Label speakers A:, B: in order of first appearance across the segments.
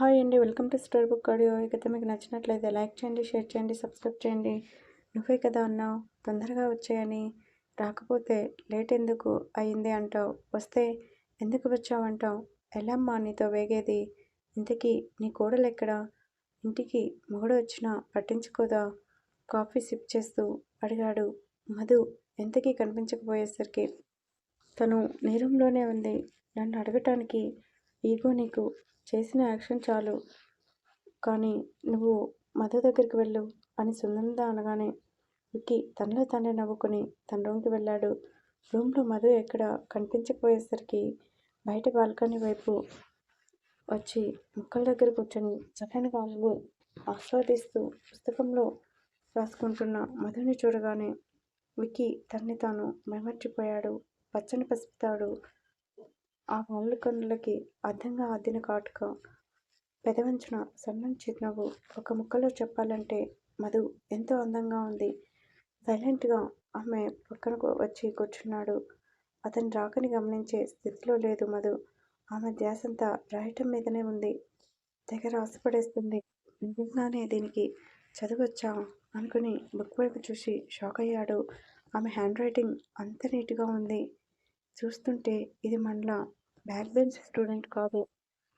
A: Hi అండి welcome to store book audio. ఇకైతే మీకు నచ్చినట్లయితే లైక్ చేయండి షేర్ చేయండి సబ్స్క్రైబ్ చేయండి. నువ్వే కదా అన్నావు తొందరగా వచ్చాయని. రాకపోతే లేట్ ఎందుకు అయింది అంటావు? వస్తే ఎందుకు వచ్చావంటావు ఎలామ్మా నీతో వేగేది. ఇంతకీ నీ కోడలు ఎక్కడ? ఇంటికి మొగుడు వచ్చినా పట్టించుకోదా? కాఫీ సిప్ చేస్తూ అడిగాడు మధు. ఎంతకీ కనిపించకపోయేసరికి తను నీ రూమ్లోనే ఉంది. నన్ను అడగటానికి ఈగో నీకు చేసిన యాక్షన్ చాలు. కానీ నువ్వు మధు దగ్గరికి వెళ్ళు అని సునంద అనగానే విక్కి తనలో తానే నవ్వుకొని తన రూమ్కి వెళ్ళాడు. రూమ్లో మధు ఎక్కడ కనిపించకపోయేసరికి బయట బాల్కనీ వైపు వచ్చి ముక్కల దగ్గర కూర్చొని చక్కని కాలు ఆస్వాదిస్తూ పుస్తకంలో రాసుకుంటున్న మధుని చూడగానే విక్కి తన్ని తాను మైమర్చిపోయాడు. పచ్చని పసిపితాడు ఆ వాళ్ళు కన్నులకి అర్థంగా అద్దిన కాటుక. పెదవంచున సన్నం చిరునవ్వు. ఒక ముక్కలో చెప్పాలంటే మధు ఎంతో అందంగా ఉంది. సైలెంట్గా ఆమె పక్కనకు వచ్చి కూర్చున్నాడు. అతని రాకని గమనించే స్థితిలో లేదు మధు. ఆమె ధ్యాసంతా రాయటం మీదనే ఉంది. దగ్గర ఆశపడేస్తుంది నిజంగానే దీనికి చదవచ్చా? అనుకుని బుక్ వైపు చూసి షాక్ అయ్యాడు. ఆమె హ్యాండ్ రైటింగ్ అంత నీట్గా ఉంది. చూస్తుంటే ఇది మళ్ళా బ్యాక్ బెంచ్ స్టూడెంట్ కాదు.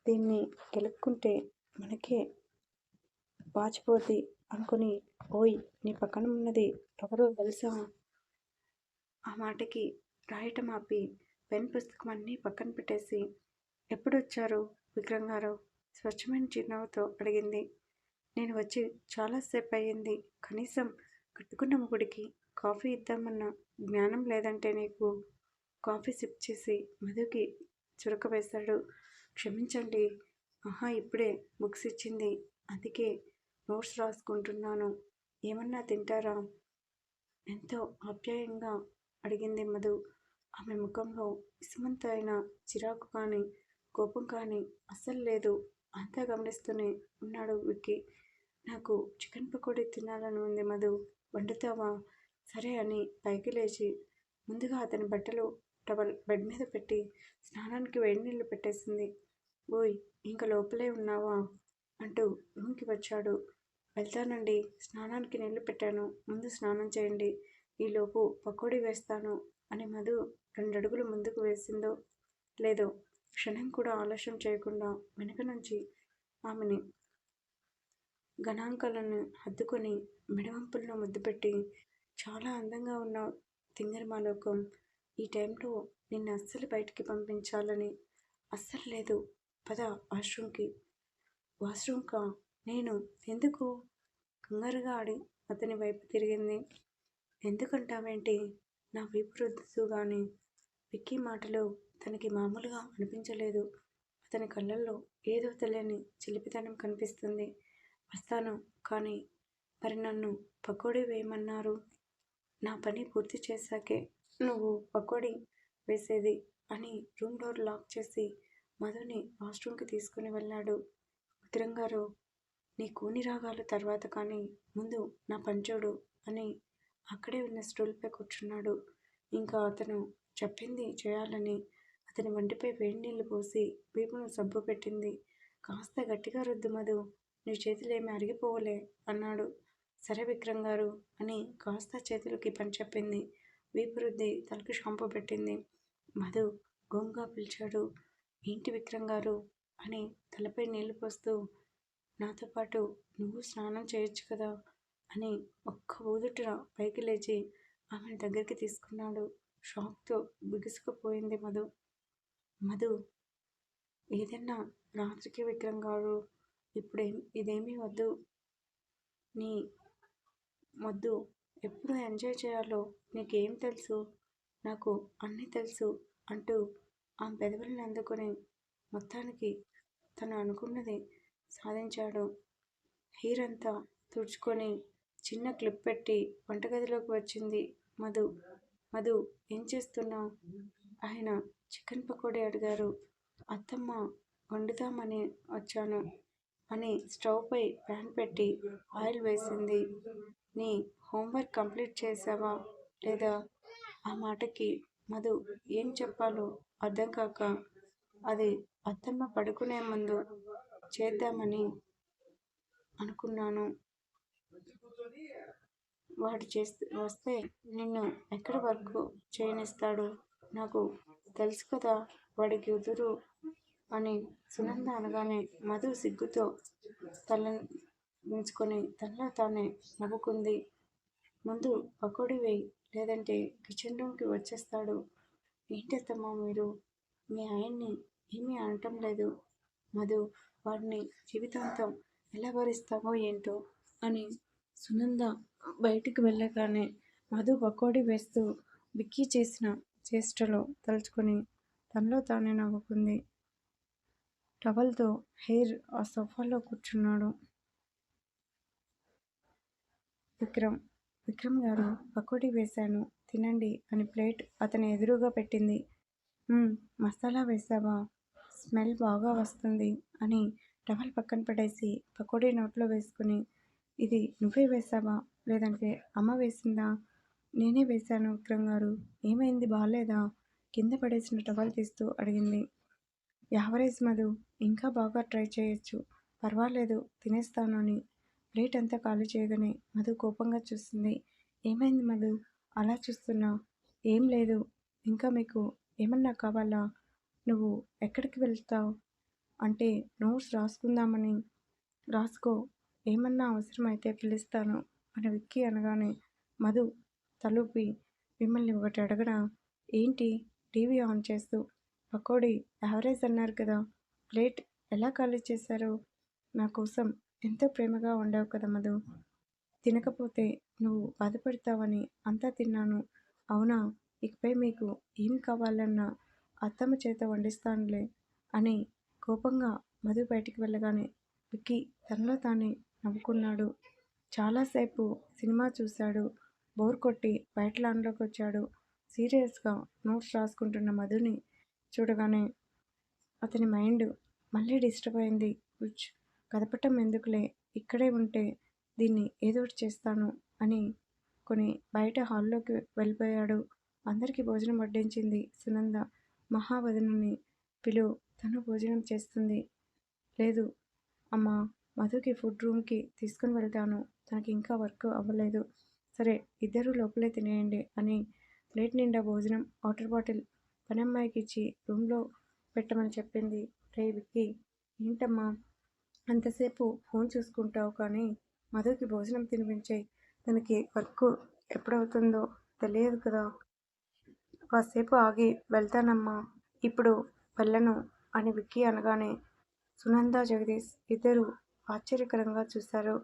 A: దీన్ని గెలుక్కుంటే మనకే వాచిపోద్ది అనుకుని ఓయ్ నీ పక్కన ఉన్నది ఎవరో తెలుసా? ఆ మాటకి రాయటం ఆపి పెన్ పుస్తకం అన్నీ పక్కన పెట్టేసి ఎప్పుడొచ్చారు విక్రమ్ గారు స్వచ్ఛమైన చిరునవ్వుతో అడిగింది. నేను వచ్చి చాలాసేపు అయ్యింది కనీసం కట్టుకున్న ముగుడికి కాఫీ ఇద్దామన్న జ్ఞానం లేదంటే నీకు కాఫీ సిప్ చేసి మధుకి చురకవేశాడు. క్షమించండి. ఆహా ఇప్పుడే బుక్స్ ఇచ్చింది అందుకే నోట్స్ రాసుకుంటున్నాను. ఏమన్నా తింటారా? ఎంతో ఆప్యాయంగా అడిగింది మధు. ఆమె ముఖంలో ఇసుమంత అయిన చిరాకు కానీ కోపం కానీ అస్సలు లేదు. అంతా గమనిస్తూనే ఉన్నాడు విక్కీ. నాకు చికెన్ పకోడీ తినాలని ఉంది మధు. వండుతావా? సరే అని పైకి లేచి ముందుగా అతని బట్టలు టవల్ బెడ్ మీద పెట్టి స్నానానికి వేడి నీళ్ళు పెట్టేసింది. ఓయ్ ఇంకా లోపలే ఉన్నావా? అంటూ రూమ్కి వచ్చాడు. వెళ్తానండి స్నానానికి నీళ్ళు పెట్టాను. ముందు స్నానం చేయండి. ఈలోపు పకోడీ వేస్తాను అని మధు రెండడుగులు ముందుకు వేసిందో లేదో క్షణం కూడా ఆలస్యం చేయకుండా వెనుక నుంచి ఆమెని గణాంకాలను హద్దుకొని మెడవంపులను ముద్దు పెట్టి చాలా అందంగా ఉన్న తింగరమాలోకం ఈ టైంలో నిన్ను అస్సలు బయటికి పంపించాలని అస్సలు లేదు. పద వాష్రూమ్కి. వాష్రూమ్కా? నేను ఎందుకు? కంగారుగా ఆడి అతని వైపు తిరిగింది. ఎందుకంటావేంటి? నా వైపు రుద్దుతూ కానీ విక్కీ మాటలు తనకి మామూలుగా అనిపించలేదు. అతని కళ్ళల్లో ఏదో తెలియని చిలిపితనం కనిపిస్తుంది. వస్తాను కానీ మరి నన్ను పకోడీ వేయమన్నారు. నా పని పూర్తి చేశాకే నువ్వు పకోడీ వేసేది అని రూమ్ డోర్ లాక్ చేసి మధుని వాష్రూమ్కి తీసుకుని వెళ్ళాడు. ఉత్తరం గారు నీ కూని రాగాలు తర్వాత కానీ ముందు నా పంచోడు అని అక్కడే ఉన్న స్టూల్పై కూర్చున్నాడు. ఇంకా అతను చెప్పింది చేయాలని అతని వంటిపై వేడి నీళ్ళు పోసి వీపును సబ్బు పెట్టింది. కాస్త గట్టిగా రుద్దు మధు నీ చేతులు ఏమి అరిగిపోవలే అన్నాడు. సరే విక్రమ్ గారు అని కాస్త చేతులకి పని చెప్పింది. వీపు రుద్ది తలకి షాంపూ పెట్టింది. మధు గోంగా పిలిచాడు. ఏంటి విక్రమ్ గారు? అని తలపై నీళ్ళు పోస్తూ నాతో పాటు నువ్వు స్నానం చేయొచ్చు కదా? అని ఒక్క ఊదుట పైకి లేచి ఆమెను దగ్గరికి తీసుకున్నాడు. షాక్తో బిగుసుకుపోయింది మధు. మధు ఏదన్నా రాత్రికి విక్రమ్ గారు ఇప్పుడేం ఇదేమీ వద్దు. నీ వద్దు. ఎప్పుడు ఎంజాయ్ చేయాలో నీకేం తెలుసు? నాకు అన్నీ తెలుసు అంటూ ఆ పెదవులను అందుకొని మొత్తానికి తను అనుకున్నది సాధించాడు. హీర్ అంతా తుడుచుకొని చిన్న క్లిప్ పెట్టి వంటగదిలోకి వచ్చింది మధు. మధు ఏం చేస్తున్నావు? ఆయన చికెన్ పకోడీ అడిగారు. అత్తమ్మ వండుతామని వచ్చాను. అని స్టవ్పై ప్యాన్ పెట్టి ఆయిల్ వేసింది. నీ హోంవర్క్ కంప్లీట్ చేసావా లేదా? ఆ మాటకి మధు ఏం చెప్పాలో అర్థం కాక అది అత్తమ్మ పడుకునే ముందు చేద్దామని అనుకున్నాను. వాడు చేస్తే వస్తే నిన్ను ఎక్కడ వర్క్ చేయనిస్తాడు? నాకు తెలుసు కదా వాడికి ఉదురు అని సునంద అనగానే మధు సిగ్గుతో తల ఉంచుకొని తనలో తానే నవ్వుకుంది. ముందు పకోడీ వేయి లేదంటే కిచెన్ రూమ్కి వచ్చేస్తాడు. ఏంటత్తమ్మా మీరు? మీ ఆయన్ని ఏమీ అనటం లేదు. మధు వాడిని జీవితాంతం ఎలా భరిస్తావో ఏంటో అని సునంద బయటికి వెళ్ళగానే మధు పకోడీ వేస్తూ బిక్కీ చేసిన చేష్టలో తలుచుకొని తనలో తానే నవ్వుకుంది. టవల్తో హెయిర్ ఆ సోఫాలో కూర్చున్నాడు. విక్రమ్. విక్రమ్ గారు పకోడీ వేశాను. తినండి అని ప్లేట్ అతని ఎదురుగా పెట్టింది. మసాలా వేసావా స్మెల్ బాగా వస్తుంది అని టవల్ పక్కన పడేసి పకోడీ నోట్లో వేసుకుని ఇది నువ్వే వేసావా లేదంటే అమ్మ వేసిందా? నేనే వేశాను. విక్రమ్ గారు ఏమైంది? బాగాలేదా కింద పడేసిన టవల్ తీస్తూ అడిగింది. యావరేజ్ మధు ఇంకా బాగా ట్రై చేయొచ్చు. పర్వాలేదు తినేస్తాను అని. ప్లేట్ అంతా ఖాళీ చేయగానే మధు కోపంగా చూస్తుంది. ఏమైంది మధు? అలా చూస్తున్నా? ఏం లేదు. ఇంకా మీకు ఏమన్నా కావాలా? నువ్వు ఎక్కడికి వెళ్తావు? అంటే నోట్స్ రాసుకుందామని. రాసుకో. ఏమన్నా అవసరమైతే పిలుస్తాను అని విక్కి అనగానే మధు తలూపి మిమ్మల్ని ఒకటి అడగడా ఏంటి? టీవీ ఆన్ చేస్తూ పకోడీ యావరేజ్ అన్నారు కదా ప్లేట్ ఎలా ఖాళీ చేశారు? నా కోసం ఎంతో ప్రేమగా వండావు కదా మధు. తినకపోతే నువ్వు బాధపడతావని అంతా తిన్నాను. అవునా? ఇకపై మీకు ఏం కావాలన్నా అత్తమ్మ చేత వండిస్తానులే అని కోపంగా మధు బయటికి వెళ్ళగానే విక్కీ తనలో తానే నవ్వుకున్నాడు. చాలాసేపు సినిమా చూశాడు. బోర్ కొట్టి బయట లాన్లోకి వచ్చాడు. సీరియస్గా నోట్స్ రాసుకుంటున్న మధుని చూడగానే అతని మైండ్ మళ్ళీ డిస్టర్బ్ అయింది. ఉచ్ కదపటం ఎందుకులే? ఇక్కడే ఉంటే దీన్ని ఏదోటి చేస్తాను అని కొని బయట హాల్లోకి వెళ్ళిపోయాడు. అందరికీ భోజనం వడ్డించింది సునంద. మహావదనుని పిలు తను భోజనం చేస్తుంది. లేదు అమ్మా మధుకి ఫుడ్ రూమ్కి తీసుకుని వెళ్తాను. తనకి ఇంకా వర్క్ అవ్వలేదు. సరే ఇద్దరు లోపలే తినేయండి అని ప్లేట్ నిండా భోజనం వాటర్ బాటిల్ పనమ్మాయికి ఇచ్చి రూమ్లో పెట్టమని చెప్పింది రే విక్కి ఏంటమ్మా అంతసేపు ఫోన్ చూసుకుంటావు కానీ మధుకి భోజనం తినిపించాయి తనకి వర్క్ ఎప్పుడవుతుందో తెలియదు కదా. కాసేపు ఆగి వెళ్తానమ్మా ఇప్పుడు వెళ్ళను అని విక్కీ అనగానే సునంద జగదీష్ ఇద్దరు ఆశ్చర్యకరంగా చూశారు.